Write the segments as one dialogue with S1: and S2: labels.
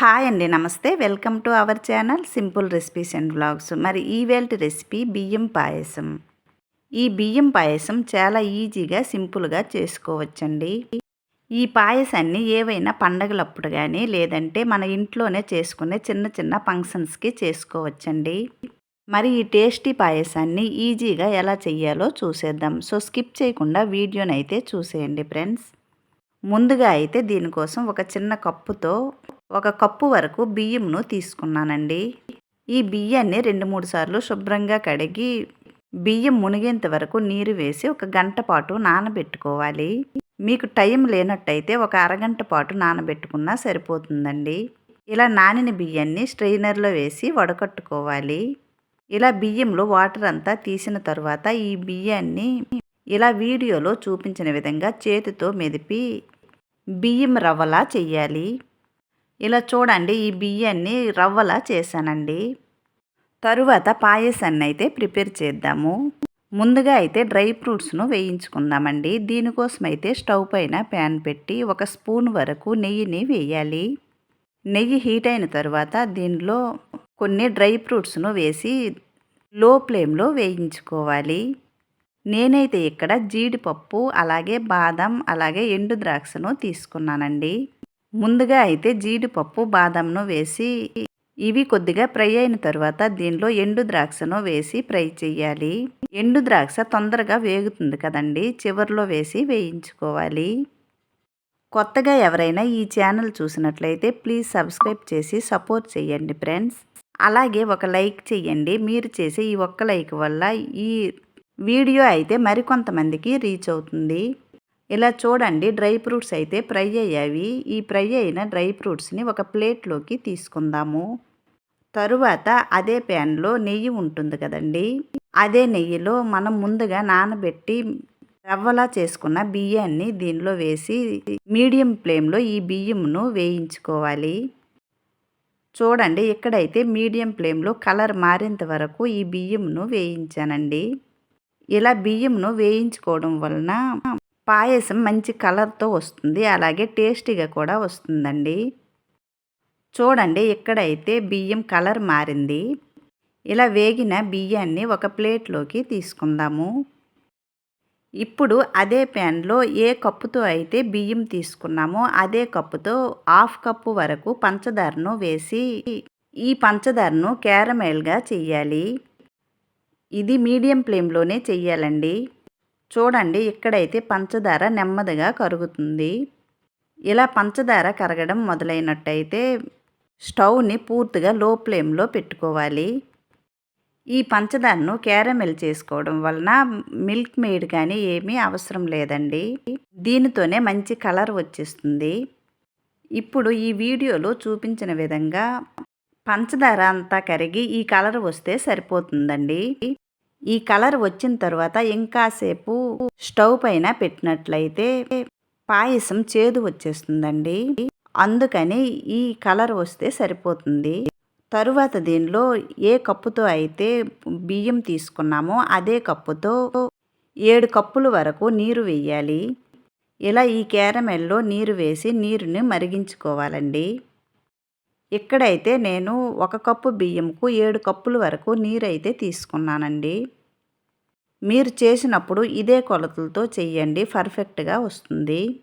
S1: Hi అండి నమస్తే. Welcome to our channel simple recipes and vlogs. మరి ఈవేల్ట్ రెసిపీ బియ్యం పాయసం. ఈ బియ్యం పాయసం చాలా ఈజీగా సింపుల్గా చేసుకోవచ్చండి. ఈ పాయసాన్ని ఏవైనా పండగలప్పుడు కానీ లేదంటే మన ఇంట్లోనే చేసుకునే చిన్న చిన్న ఫంక్షన్స్కి చేసుకోవచ్చండి. మరి ఈ టేస్టీ పాయసాన్ని ఈజీగా ఎలా చెయ్యాలో చూసేద్దాం. సో స్కిప్ చేయకుండా వీడియోని అయితే చూసేయండి ఫ్రెండ్స్. ముందుగా అయితే దీనికోసం ఒక చిన్న కప్పుతో ఒక కప్పు వరకు బియ్యంను తీసుకున్నానండి. ఈ బియ్యాన్ని రెండు మూడు సార్లు శుభ్రంగా కడిగి బియ్యం మునిగేంత వరకు నీరు వేసి ఒక గంట పాటు నానబెట్టుకోవాలి. మీకు టైం లేనట్టయితే ఒక అరగంట పాటు నానబెట్టుకున్నా సరిపోతుందండి. ఇలా నానిన బియ్యాన్ని స్ట్రెయినర్లో వేసి వడకట్టుకోవాలి. ఇలా బియ్యంలో వాటర్ అంతా తీసిన తర్వాత ఈ బియ్యాన్ని ఇలా వీడియోలో చూపించిన విధంగా చేతితో మెదిపి బియ్యం రవ్వలా చెయ్యాలి. ఇలా చూడండి ఈ బియ్యాన్ని రవ్వలా చేశానండి. తరువాత పాయసాన్ని అయితే ప్రిపేర్ చేద్దాము. ముందుగా అయితే డ్రై ఫ్రూట్స్ను వేయించుకుందామండి. దీనికోసం అయితే స్టవ్ పైన ప్యాన్ పెట్టి ఒక స్పూన్ వరకు నెయ్యిని వేయాలి. నెయ్యి హీట్ అయిన తర్వాత దీనిలో కొన్ని డ్రై ఫ్రూట్స్ను వేసి లో ఫ్లేమ్లో వేయించుకోవాలి. నేనైతే ఇక్కడ జీడిపప్పు అలాగే బాదం అలాగే ఎండు ద్రాక్షను తీసుకున్నానండి. ముందుగా అయితే జీడిపప్పు బాదంను వేసి ఇవి కొద్దిగా ఫ్రై అయిన తర్వాత దీనిలో ఎండు ద్రాక్షను వేసి ఫ్రై చేయాలి ఎండు ద్రాక్ష తొందరగా వేగుతుంది కదండి చివరిలో వేసి వేయించుకోవాలి. కొత్తగా ఎవరైనా ఈ ఛానల్ చూసినట్లయితే ప్లీజ్ సబ్స్క్రైబ్ చేసి సపోర్ట్ చేయండి ఫ్రెండ్స్. అలాగే ఒక లైక్ చేయండి మీరు చేసే ఈ ఒక్క లైక్ వల్ల ఈ వీడియో అయితే మరికొంతమందికి రీచ్ అవుతుంది. ఇలా చూడండి డ్రై ఫ్రూట్స్ అయితే ఫ్రై అయ్యావి ఈ ఫ్రై అయిన డ్రై ఫ్రూట్స్ని ఒక ప్లేట్లోకి తీసుకుందాము. తరువాత అదే ప్యాన్లో నెయ్యి ఉంటుంది కదండి అదే నెయ్యిలో మనం ముందుగా నానబెట్టి రవ్వలా చేసుకున్న బియ్యాన్ని దీనిలో వేసి మీడియం ఫ్లేమ్లో ఈ బియ్యంను వేయించుకోవాలి. చూడండి ఇక్కడైతే మీడియం ఫ్లేమ్లో కలర్ మారేంత వరకు ఈ బియ్యంను వేయించానండి. ఇలా బియ్యంను వేయించుకోవడం వలన పాయసం మంచి కలర్తో వస్తుంది. అలాగే టేస్టీగా కూడా వస్తుందండి. చూడండి ఇక్కడైతే బియ్యం కలర్ మారింది. ఇలా వేగిన బియ్యాన్ని ఒక ప్లేట్లోకి తీసుకుందాము. ఇప్పుడు అదే ప్యాన్లో ఏ కప్పుతో అయితే బియ్యం తీసుకున్నామో అదే కప్పుతో హాఫ్ కప్పు వరకు పంచదారను వేసి ఈ పంచదారను క్యారమెల్గా చెయ్యాలి. ఇది మీడియం ఫ్లేమ్లోనే చెయ్యాలండి. చూడండి ఇక్కడైతే పంచదార నెమ్మదిగా కరుగుతుంది. ఇలా పంచదార కరగడం మొదలైనట్టయితే స్టవ్ని పూర్తిగా లో ఫ్లేమ్లో పెట్టుకోవాలి. ఈ పంచదారను క్యారమెల్ చేసుకోవడం వలన మిల్క్ మేడ్ కానీ ఏమీ అవసరం లేదండి. దీనితోనే మంచి కలర్ వచ్చేస్తుంది. ఇప్పుడు ఈ వీడియోలో చూపించిన విధంగా పంచదార అంతా కరిగి ఈ కలర్ వస్తే సరిపోతుందండి. ఈ కలర్ వచ్చిన తర్వాత ఇంకాసేపు స్టవ్ పైన పెట్టినట్లయితే పాయసం చేదు వచ్చేస్తుందండి. అందుకని ఈ కలర్ వస్తే సరిపోతుంది. తరువాత దీనిలో ఏ కప్పుతో అయితే బియ్యం తీసుకున్నామో అదే కప్పుతో ఏడు కప్పుల వరకు నీరు వేయాలి. ఇలా ఈ క్యారమెల్లో నీరు వేసి నీరుని మరిగించుకోవాలండి. ఇక్కడైతే నేను ఒక కప్పు బియ్యంకు ఏడు కప్పుల వరకు నీరు అయితే తీసుకున్నానండి. మీరు చేసినప్పుడు ఇదే కొలతలతో చెయ్యండి పర్ఫెక్ట్గా వస్తుంది.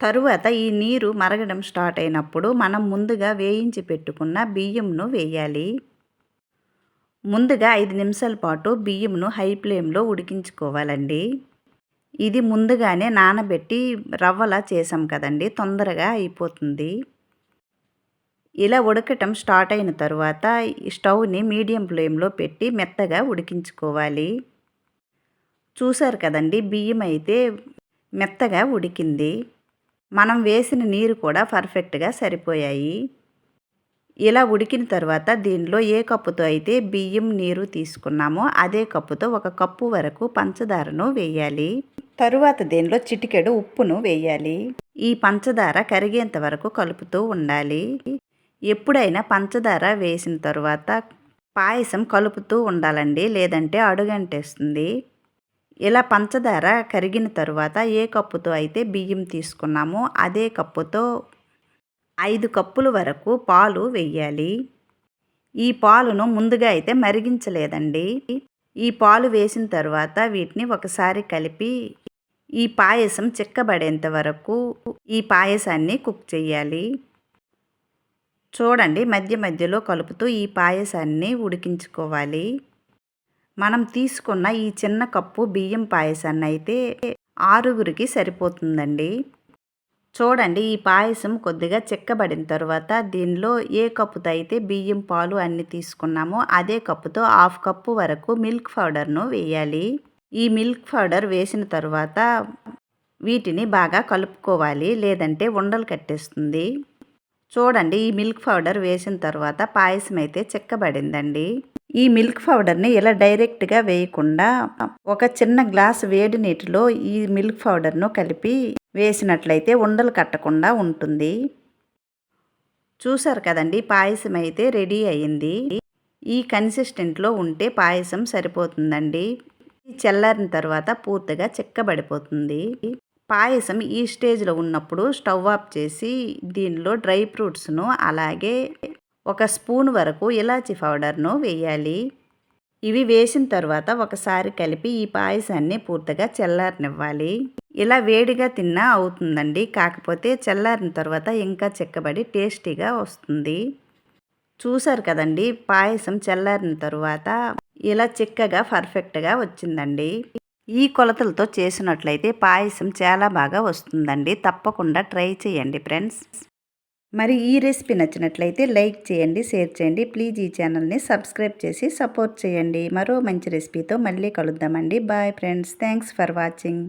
S1: తరువాత ఈ నీరు మరగడం స్టార్ట్ అయినప్పుడు మనం ముందుగా వేయించి పెట్టుకున్న బియ్యంను వేయాలి. ముందుగా ఐదు నిమిషాల పాటు బియ్యంను హై ఫ్లేమ్లో ఉడికించుకోవాలండి. ఇది ముందుగానే నానబెట్టి రవ్వలా చేసాం కదండి తొందరగా అయిపోతుంది. ఇలా ఉడకటం స్టార్ట్ అయిన తర్వాత స్టవ్ని మీడియం ఫ్లేమ్లో పెట్టి మెత్తగా ఉడికించుకోవాలి. చూసారు కదండి బియ్యం అయితే మెత్తగా ఉడికింది. మనం వేసిన నీరు కూడా పర్ఫెక్ట్గా సరిపోయాయి. ఇలా ఉడికిన తర్వాత దీనిలో ఏ కప్పుతో అయితే బియ్యం నీరు తీసుకున్నామో అదే కప్పుతో ఒక కప్పు వరకు పంచదారను వేయాలి. తరువాత దీనిలో చిటికెడు ఉప్పును వేయాలి. ఈ పంచదార కరిగేంత వరకు కలుపుతూ ఉండాలి. ఎప్పుడైనా పంచదార వేసిన తర్వాత పాయసం కలుపుతూ ఉండాలండి లేదంటే అడుగంటేస్తుంది. ఇలా పంచదార కరిగిన తర్వాత ఏ కప్పుతో అయితే బియ్యం తీసుకున్నామో అదే కప్పుతో ఐదు కప్పుల వరకు పాలు వెయ్యాలి ఈ పాలును ముందుగా అయితే మరిగించలేదండి. ఈ పాలు వేసిన తర్వాత వీటిని ఒకసారి కలిపి ఈ పాయసం చిక్కబడేంత వరకు ఈ పాయసాన్ని కుక్ చేయాలి. చూడండి మధ్య మధ్యలో కలుపుతూ ఈ పాయసాన్ని ఉడికించుకోవాలి. మనం తీసుకున్న ఈ చిన్న కప్పు బియ్యం పాయసాన్ని అయితే ఆరుగురికి సరిపోతుందండి. చూడండి ఈ పాయసం కొద్దిగా చిక్కబడిన తర్వాత దీనిలో ఏ కప్పుతో అయితే బియ్యం పాలు అన్ని తీసుకున్నామో అదే కప్పుతో హాఫ్ కప్పు వరకు మిల్క్ పౌడర్ను వేయాలి. ఈ మిల్క్ పౌడర్ వేసిన తర్వాత వీటిని బాగా కలుపుకోవాలి లేదంటే ఉండలు కట్టేస్తుంది. చూడండి ఈ మిల్క్ పౌడర్ వేసిన తర్వాత పాయసం అయితే చిక్కబడిందండి. ఈ మిల్క్ పౌడర్ని ఇలా డైరెక్ట్గా వేయకుండా ఒక చిన్న గ్లాస్ వేడి నీటిలో ఈ మిల్క్ పౌడర్ను కలిపి వేసినట్లయితే ఉండలు కట్టకుండా ఉంటుంది. చూసారు కదండి పాయసం అయితే రెడీ అయింది ఈ కన్సిస్టెంట్లో ఉంటే పాయసం సరిపోతుందండి. చల్లారిన తర్వాత పూర్తిగా చిక్కబడిపోతుంది. పాయసం ఈ స్టేజ్లో ఉన్నప్పుడు స్టవ్ ఆఫ్ చేసి దీనిలో డ్రై ఫ్రూట్స్ను అలాగే ఒక స్పూన్ వరకు ఇలాచి పౌడర్ను వేయాలి. ఇవి వేసిన తర్వాత ఒకసారి కలిపి ఈ పాయసాన్ని పూర్తిగా చల్లారనివ్వాలి. ఇలా వేడిగా తిన్నా అవుతుందండి కాకపోతే చల్లారిన తర్వాత ఇంకా చిక్కబడి టేస్టీగా వస్తుంది. చూసారు కదండి పాయసం చల్లారిన తర్వాత ఇలా చిక్కగా పర్ఫెక్ట్గా వచ్చిందండి. ఈ కొలతలతో చేసినట్లయితే పాయసం చాలా బాగా వస్తుందండి. తప్పకుండా ట్రై చేయండి ఫ్రెండ్స్. మరి ఈ రెసిపీ నచ్చినట్లయితే లైక్ చేయండి షేర్ చేయండి. ప్లీజ్ ఈ ఛానల్ని సబ్స్క్రైబ్ చేసి సపోర్ట్ చేయండి. మరో మంచి రెసిపీతో మళ్ళీ కలుద్దామండి. Bye friends. Thanks for watching.